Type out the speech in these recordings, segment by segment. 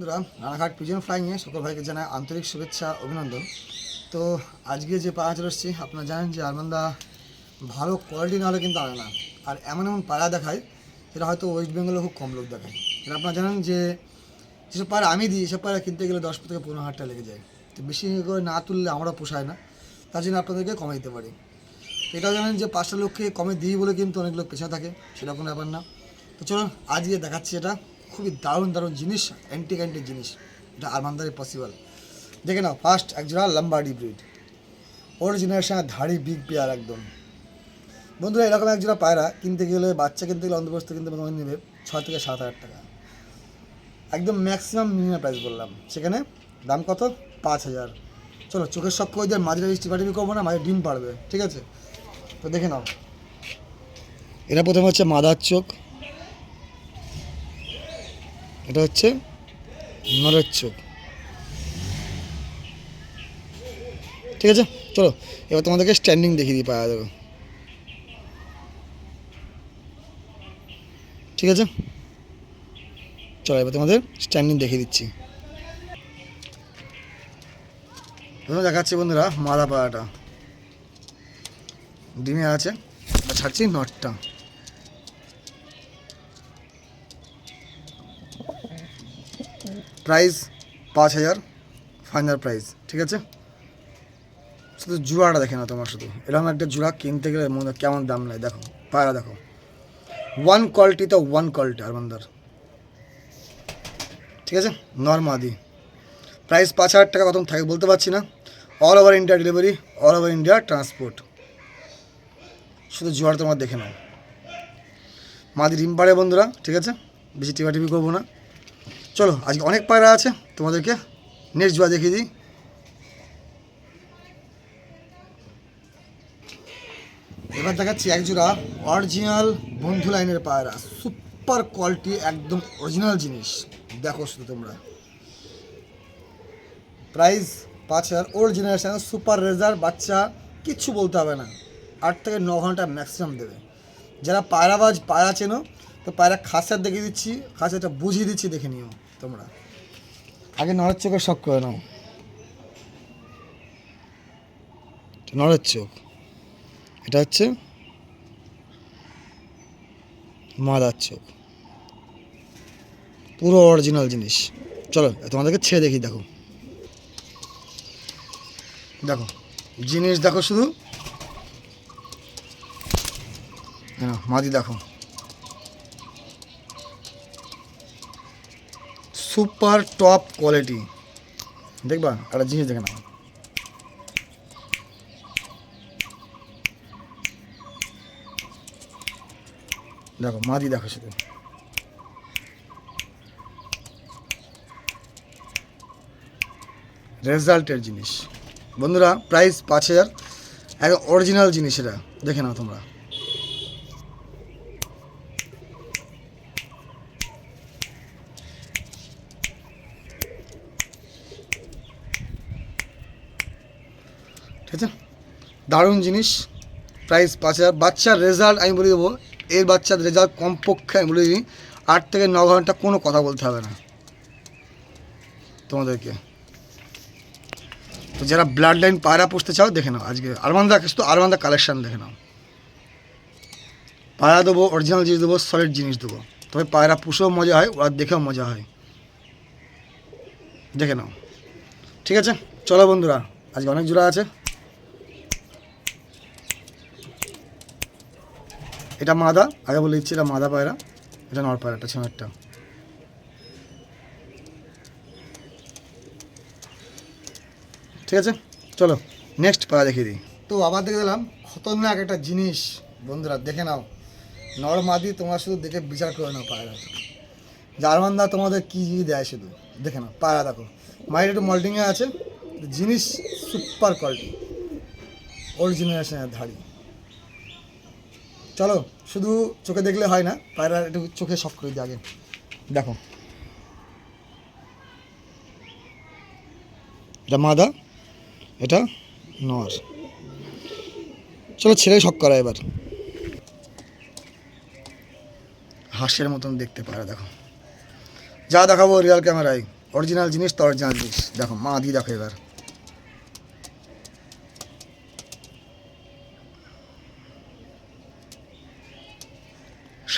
বন্ধুরা, রানাঘাট পিজন ফ্লাইংয়ে সকল ভাইকে জানায় আন্তরিক শুভেচ্ছা, অভিনন্দন। তো আজকে যে পাড়া চলে এসেছি, আপনারা জানেন যে আরমান্দা ভালো কোয়ালিটি না হলে কিন্তু আনে না। আর এমন এমন পাড়া দেখায়, যেটা হয়তো ওয়েস্ট বেঙ্গলে খুব কম লোক দেখায়। এটা আপনারা জানেন যে যেসব পাড়া আমি দিই সেসব পাড়া কিনতে গেলে দশ থেকে পনেরো হাজার টাকা লেগে যায়। তো বেশি করে না তুললে আমরা পোষায় না, তার জন্য আপনাদেরকে কমে দিতে পারি। তো এটাও জানেন যে পাঁচটা লোককে কমে দিই বলে কিন্তু অনেক লোক পেছনে থাকে সেটা কোনো ব্যাপার না। তো চলুন, আজকে দেখাচ্ছি এটা। খুবই দারুণ দারুণ জিনিস অ্যান্টিক অ্যান্টিক জিনিস। এটা আরমানদারে পসিবল দেখে নাও ফার্স্ট একজোড়া লাম্বার্ডি ব্রিড অরিজিনাল সঙ্গে ধাড়ি বিগ পেয়ার একদম। বন্ধুরা, এরকম একজোড়া পায়রা কিনতে গেলে বাচ্চা কিনতে গেলে অন্তর্বস্ত কিনতে তোমাকে নেবে ছয় থেকে সাত হাজার টাকা। একদম ম্যাক্সিমাম মিনিমাম প্রাইস বললাম। সেখানে দাম কত? পাঁচ হাজার। চলো, চোখের শখ করে দিয়ে মাঝে টিপাটিপি করব না মাঝে ডিম পাড়বে ঠিক আছে? তো দেখে নাও। এটা প্রথমে হচ্ছে মাদার চোখ। এটা হচ্ছে নরের চোখ। ঠিক আছে? চলো, এবার তোমাদেরকে স্ট্যান্ডিং দেখিয়ে দিই পায়া দেবো ঠিক আছে? চলো, এবার তোমাদের স্ট্যান্ডিং দেখিয়ে দিচ্ছি। প্রথমে দেখাচ্ছি বন্ধুরা মাদা পাড়াটা ডিমে আছে ছাড়ছি নটটা। প্রাইস পাঁচ হাজার ফাইনাল প্রাইস ঠিক আছে? শুধু জুড়াটা দেখে না তোমার শুধু। এরকম একটা জুড়া কিনতে গেলে মনে কেমন দাম নেয় দেখো, পায়রা দেখো। ওয়ান কোয়ালিটি তো ওয়ান কোয়ালিটি আরমান্দার। ঠিক আছে? নর্মাদি প্রাইস পাঁচ হাজার টাকা কত থাকে বলতে পারছি না। All over India delivery all over India transport শুধু জোয়ার তোমার দেখে নাও। মাদি ডিম পাড়ে বন্ধুরা, ঠিক আছে? বেশি টিপাটিপি করব না। চলো, আজকে অনেক পায়রা আছে, তোমাদেরকে নেক্সট জোয়া দেখিয়ে দিই। এবার দেখাচ্ছি এক জোড়া অরিজিনাল বন্ধু লাইনের পায়রা সুপার কোয়ালিটি একদম অরিজিনাল জিনিস। দেখো শুধু তোমরা। প্রাইস পাঁচ হাজার ওল্ড জেনারেশন সুপার রেজার বাচ্চা, কিচ্ছু বলতে হবে না। আট থেকে ন ঘণ্টা ম্যাক্সিমাম দেবে। যারা পায়রাবাজ, পায়রা চেনো, তো পায়রা খাসার দেখিয়ে দিচ্ছি খাসাটা বুঝিয়ে দিচ্ছি, দেখে নিও। তোমরা। আগে নড়ের চোখের শখ করে নাও। নড়ের চোখ। এটা হচ্ছে মাদার চোখ। পুরো অরিজিনাল জিনিস। চলো, তোমাদেরকে ছেড়ে দেখি, দেখো। দেখো, জিনিস দেখো শুধু। হ্যাঁ মাদি দেখো। Super top quality. দেখবা, একটা জিনিস দেখে নাও। দেখো, মাদি দেখো শুধু। রেজাল্টের জিনিস। বন্ধুরা প্রাইস পাঁচ হাজার। একদম অরিজিনাল জিনিস এটা। দেখে নাও তোমরা ঠিক আছে দারুণ জিনিস। প্রাইস পাঁচ হাজার। বাচ্চার রেজাল্ট আমি বলে দেবো। এর বাচ্চার রেজাল্ট কমপক্ষে আমি বলে দিই, আট থেকে ন ঘণ্টা কোনো কথা বলতে হবে না। তোমাদেরকে। তো যারা ব্লাড লাইন পায়রা পুষতে চাও, দেখে নাও। আজকে আরমান্দা শুধু আরমান্দা কালেকশান দেখে নাও। পায়রা দেবো অরিজিনাল জিনিস দেবো সলিড জিনিস দেবো। তবে পায়রা পুষেও মজা হয়, ওরা দেখেও মজা হয়। দেখে নাও। ঠিক আছে? চলো বন্ধুরা, আজকে অনেক জোড়া আছে। এটা মাদা, আগে বলে দিচ্ছি এটা মাদা পায়রা, এটা নর পায়রাটা ছেমারটা ঠিক আছে? চলো নেক্সট পায়রা দেখিয়ে দিই। তো আবার দেখে দিলাম খতরনাক একটা জিনিস, বন্ধুরা, দেখে নাও। নর মাদি তোমরা শুধু দেখে বিচার করে নাও পায়রা জার্মানদা তোমাদের কী কী দেয় শুধু, দেখে নাও, পায়রা দেখো। মায়ের একটু মল্টিংয়ে আছে, জিনিস সুপার কোয়ালিটি ওল্ড জেনারেশনের ধাড়ি। চলো, শুধু চোখে দেখলে হয় না, পায়রা একটু চোখে সব করে দিই আগে। দেখো। এটা মাদা, এটা নর চলো, ছেলে শখ করা এবার। হাঁসের মতন দেখতে পারে দেখো। যা দেখাবো রিয়াল ক্যামেরায় অরিজিনাল জিনিস, তো অরিজিনাল জিনিস। দেখো, মা দিয়ে দেখো এবার।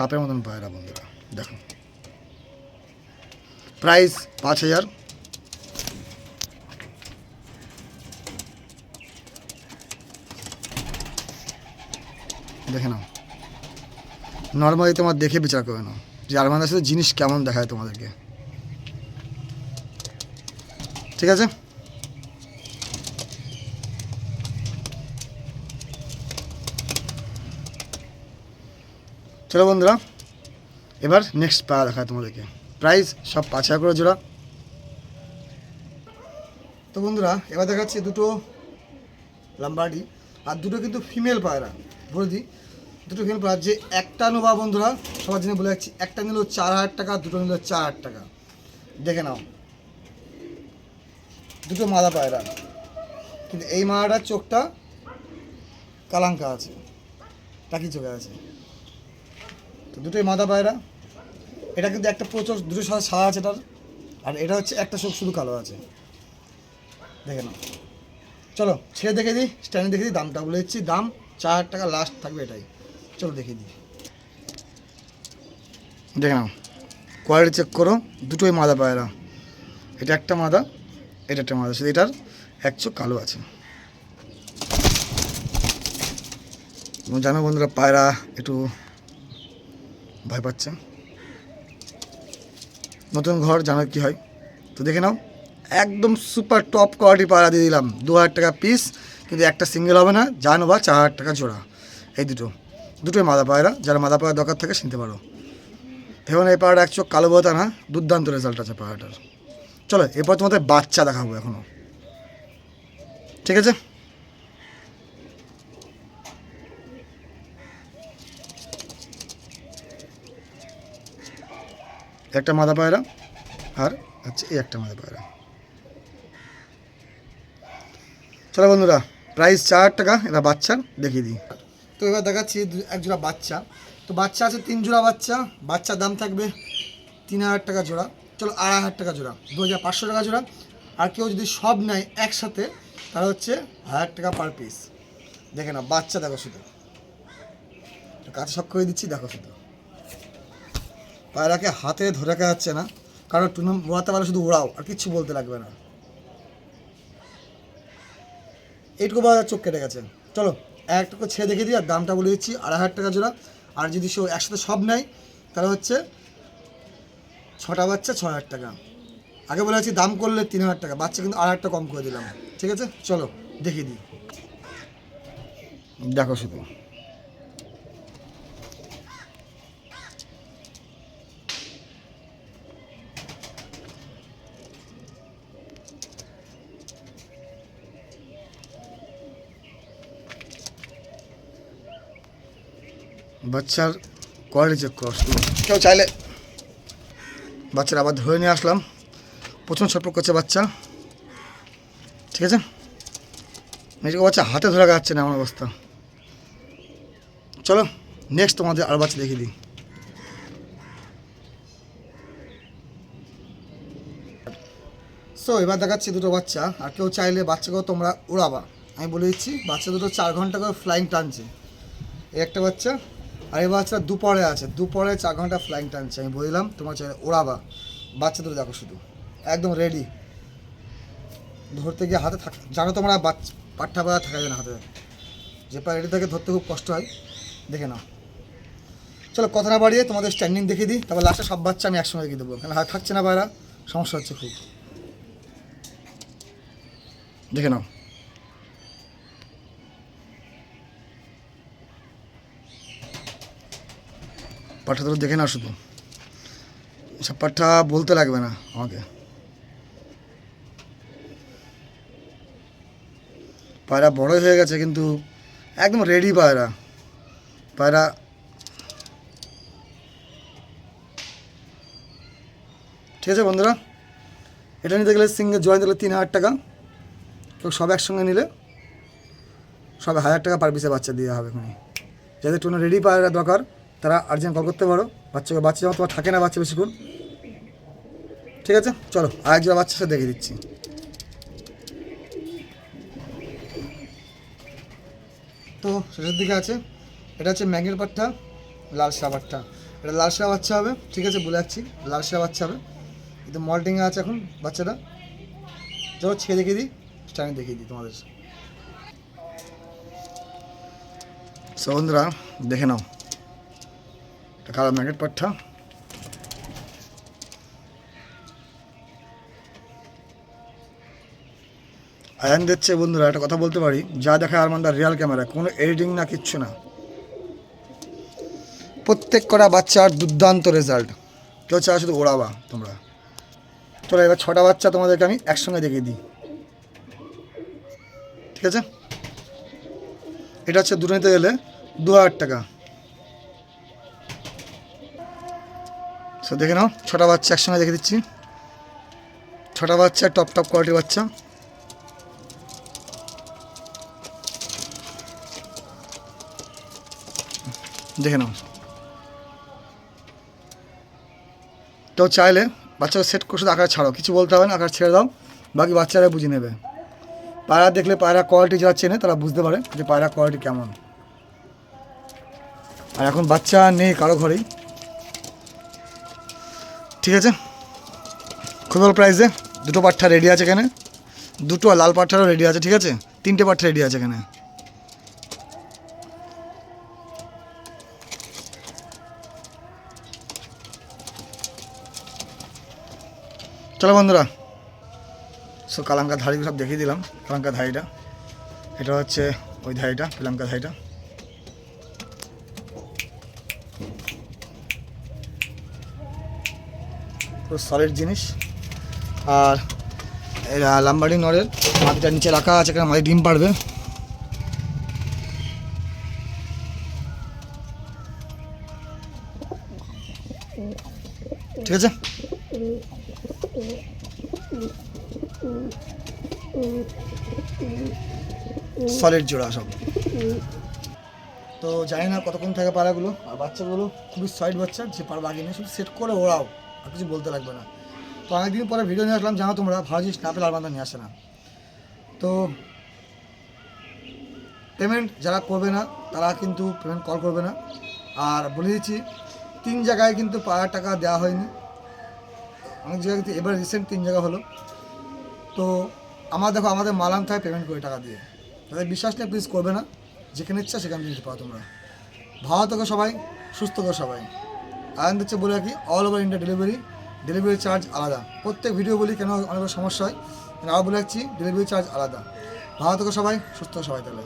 সাপের মতন পায়রা বন্ধুরা দেখো প্রাইস পাঁচ হাজার। দেখে নাও। নর্মালি তোমার দেখে বিচার করে নাও যে আরমানের সাথে জিনিস কেমন দেখায় তোমাদেরকে। ঠিক আছে? চলো বন্ধুরা, এবার নেক্সট পা দেখায় তোমাদেরকে। প্রাইস সব পাঁচ হাজার করে জোড়া। তো বন্ধুরা, এবার দেখাচ্ছি দুটো লাম্বার্ডি আর দুটো কিন্তু ফিমেল পায়রা। বলে দিই, দুটো ফিমেল পায়রা। যে একটা নোবা বন্ধুরা, সবার জন্য বলে যাচ্ছি একটা নিল চার হাজার টাকা, দুটো নিল চার হাজার টাকা। দেখে নাও। দুটো মাদা পায়রা। কিন্তু এই মাদাটার চোখটা কালাঙ্কা আছে, টাকি চোখে আছে। তো দুটোই মাদা পায়রা। এটা কিন্তু একটা প্রচুর দুটো সাদা সাদা আছে এটার। আর এটা হচ্ছে একটা চোখ শুধু কালো আছে। দেখে নাও। চলো, ছেড়ে দেখে দিই স্ট্যান্ডে দেখে দিই, দামটা বলে দিচ্ছি। দাম চার হাজার টাকা লাস্ট থাকবে এটাই। চলো দেখে দিই। দেখে নাও। কোয়ালিটি চেক করো, দুটোই মাদা পায়রা। এটা একটা মাদা, এটা একটা মাদা। শুধু এটার এক চোখ কালো আছে। জানো বন্ধুরা, পায়রা একটু ভয় পাচ্ছে। নতুন ঘর জানো কি হয়? তো দেখে নাও, একদম সুপার টপ কোয়ালিটি পায়রা দিয়ে দিলাম। দু হাজার টাকা পিস কিন্তু একটা সিঙ্গেল হবে না জানো বা চার হাজার টাকা জোড়া। এই দুটো। দুটোই মাদা পায়রা, যারা মাদা পায়রা দরকার থাকে শুনতে পারো। এবং এই পায়রাটা এক চোখ কালো বোতা না, দুর্দান্ত রেজাল্ট আছে পায়রাটার চলো, এরপর তোমাদের বাচ্চা দেখাবো এখনও ঠিক আছে? একটা মাদা পায়রা আর হচ্ছে এই একটা মাদা পায়রা। চলো বন্ধুরা প্রাইস চার হাজার টাকা, এটা বাচ্চার, দেখিয়ে দিই। তো এবার দেখাচ্ছি এক জোড়া বাচ্চা। তো বাচ্চা আছে তিন জোড়া বাচ্চা, বাচ্চার দাম থাকবে তিন হাজার টাকা জোড়া। চলো আড়াই হাজার টাকা জোড়া, দু হাজার পাঁচশো টাকা জোড়া। আর কেউ যদি সব নেয় একসাথে, তাহলে হচ্ছে হাজার টাকা পার পিস দেখে না বাচ্চা দেখো শুধু। কাছে সব করে দিচ্ছি, দেখো শুধু। পায়রাকে হাতে ধরে রাখা যাচ্ছে না। কারণ টুনা উড়াতে পারলে শুধু উড়াও আর কিচ্ছু বলতে লাগবে না। এইটুকু বাজার চোখ কেটে গেছে। চলো, একটুকু ছেড়ে দেখে দিই, আর দামটা বলে দিচ্ছি আড়াই হাজার টাকা জোড়া। আর যদি সে একসাথে সব নেয়, তাহলে হচ্ছে ছটা বাচ্চা ছ হাজার টাকা। আগে বলে আছি দাম করলে তিন হাজার টাকা, বাচ্চা কিন্তু আড়াই হাজার টাকা কম করে দিলাম। ঠিক আছে? চলো, দেখিয়ে দিই। দেখো শুধু। বাচ্চার কোয়ালিটি চেক করো কেউ চাইলে বাচ্চার আবার ধরে নিয়ে আসলাম। প্রথম ছটপট করছে বাচ্চা। ঠিক আছে? নিজেকে বাচ্চা হাতে ধরে যাচ্ছে না আমার অবস্থা। চলো নেক্সট তোমাদের আর বাচ্চা দেখিয়ে দিই। সো এবার দেখাচ্ছি দুটো বাচ্চা। আর কেউ চাইলে বাচ্চাকেও তোমরা উড়াবা। আমি বলে দিচ্ছি বাচ্চা দুটো চার ঘণ্টা করে ফ্লাইং টানছে। এই একটা বাচ্চা আর এই বাচ্চা দুপরে আছে দুপরে চার ঘণ্টা ফ্লাইং টানছে আমি বললাম, তোমার চাইলে ওড়াবা। বাচ্চা দুটো দেখো শুধু, একদম রেডি ধরতে গিয়ে হাতে থাক জানো তোমরা বাচ্চা পাট্টা পাড়া থাকা যায় না হাতে। যে পা রেডি থাকে, ধরতে খুব কষ্ট হয়। দেখে নাও। চলো কথা না বাড়িয়ে তোমাদের স্ট্যান্ডিং দেখিয়ে দিই, তারপর লাস্টে সব বাচ্চা আমি একসঙ্গে দেখিয়ে দেবো। কারণ হাত থাকছে না বাইরা সমস্যা হচ্ছে খুব। দেখে নাও। পাঠা তো দেখে না শুধু। সব পাঠা বলতে লাগবে না আমাকে। পায়রা বড় হয়ে গেছে কিন্তু একদম রেডি পায়রা। পায়রা ঠিক আছে বন্ধুরা, এটা নিতে গেলে সিঙ্গেল জয়েন দিলে তিন হাজার টাকা। কেউ সব একসঙ্গে নিলে সব হাজার টাকা পার পিসে বাচ্চা দেওয়া হবে এখানে যাদের কোনো রেডি পায়রা দরকার তারা আর্জেন্ট কল করতে পারো। বাচ্চাকে বাচ্চা যখন তোমার থাকে না বাচ্চা বেশিক্ষণ। ঠিক আছে? চলো আরেক জোড়া বাচ্চা সাথে দেখে দিচ্ছি। তো শেষের দিকে আছে। এটা হচ্ছে ম্যাগের পাট্টা, লাল সাদা পাট্টা। এটা লাল সাদা বাচ্চা হবে, ঠিক আছে? বলে যাচ্ছি লাল সাদা বাচ্চা হবে। কিন্তু মল্টিংয়ে আছে এখন বাচ্চাটা। চলো, ছেড়ে দেখিয়ে দিই স্টাইল দেখিয়ে দিই তোমাদের। সো দেখে নাও। কালো ম্যাগেট পাট্টা আয়ান দিচ্ছে, বন্ধুরা, একটা কথা বলতে পারি। যা দেখায় আরমানদার রিয়াল ক্যামেরা কোনো এডিটিং না, কিচ্ছু না। প্রত্যেক কটা বাচ্চার দুর্দান্ত রেজাল্ট কেউ চাও শুধু ওড়াবা তোমরা। চলো, এবার ছটা বাচ্চা তোমাদেরকে আমি একসঙ্গে দেখিয়ে দিই। ঠিক আছে? এটা হচ্ছে দুটো নিতে গেলে দু হাজার টাকা। সো দেখে নাও, ছটা বাচ্চা একসঙ্গে দেখে দিচ্ছি। ছটা বাচ্চা, টপ টপ কোয়ালিটির বাচ্চা। দেখে নাও। কেউ চাইলে বাচ্চাকে সেট করে, শুধু আকার ছাড়ো কিছু বলতে হবে না, আকার ছেড়ে দাও। বাকি বাচ্চারা বুঝে নেবে। পায়রা দেখলে পায়রা কোয়ালিটি যারা চেনে, তারা বুঝতে পারে যে পায়রা কোয়ালিটি কেমন। আর এখন বাচ্চা নেই কারও ঘরেই। ঠিক আছে? খুব অল্প প্রাইসে দুটো পাঠা রেডি আছে এখানে। দুটো লাল পাঠারও রেডি আছে, ঠিক আছে? তিনটে পাঠা রেডি আছে এখানে। চলো বন্ধুরা, সো কালাঙ্কা ধাড়িগুলো সব দেখিয়ে দিলাম কালাঙ্কা ধাড়িটা। এটা হচ্ছে ওই ধাড়িটা পিলাঙ্কা ধাড়িটা। পুরো সলিড জিনিস। আর লাম্বারি নড়ের মাটিটা নিচে রাখা আছে এখানে মাটি ডিম পারবে ঠিক আছে? সলিড জোড়া সব। তো জানি না কতক্ষণ থাকে পাড়াগুলো। আর বাচ্চাগুলো খুবই সলিড বাচ্চা, যে বাকি নেই শুধু সেট করে ওড়াও। আর কিছু বলতে লাগবে না। তো অনেকদিন পরে ভিডিও নিয়ে আসলাম, জানো তোমরা ভালো জিনিস না পেলে আর বান্ধব নিয়ে আসে না। তো পেমেন্ট যারা করবে না, তারা কিন্তু পেমেন্ট কল করবে না। আর বলে দিচ্ছি, তিন জায়গায় কিন্তু পাড়ার টাকা দেওয়া হয়নি। অনেক জায়গায় কিন্তু এবার রিসেন্ট তিন জায়গা হলো। তো আমার দেখো, আমাদের মাল আনতে হয় পেমেন্ট করে টাকা দিয়ে। তাদের বিশ্বাস নেই প্লিজ করবে না। যেখানে ইচ্ছা সেখানে নিতে পারো তোমরা। ভালো থাকো সবাই, সুস্থ থাকো সবাই। আয়ন দিচ্ছে বলে রাখি all over India delivery delivery charge আলাদা। প্রত্যেক ভিডিও বলি কেন অনেক সমস্যা হয় আবার বলে রাখছি ডেলিভারি চার্জ আলাদা। ভালো থাকো সবাই, সুস্থ সবাই তাহলে।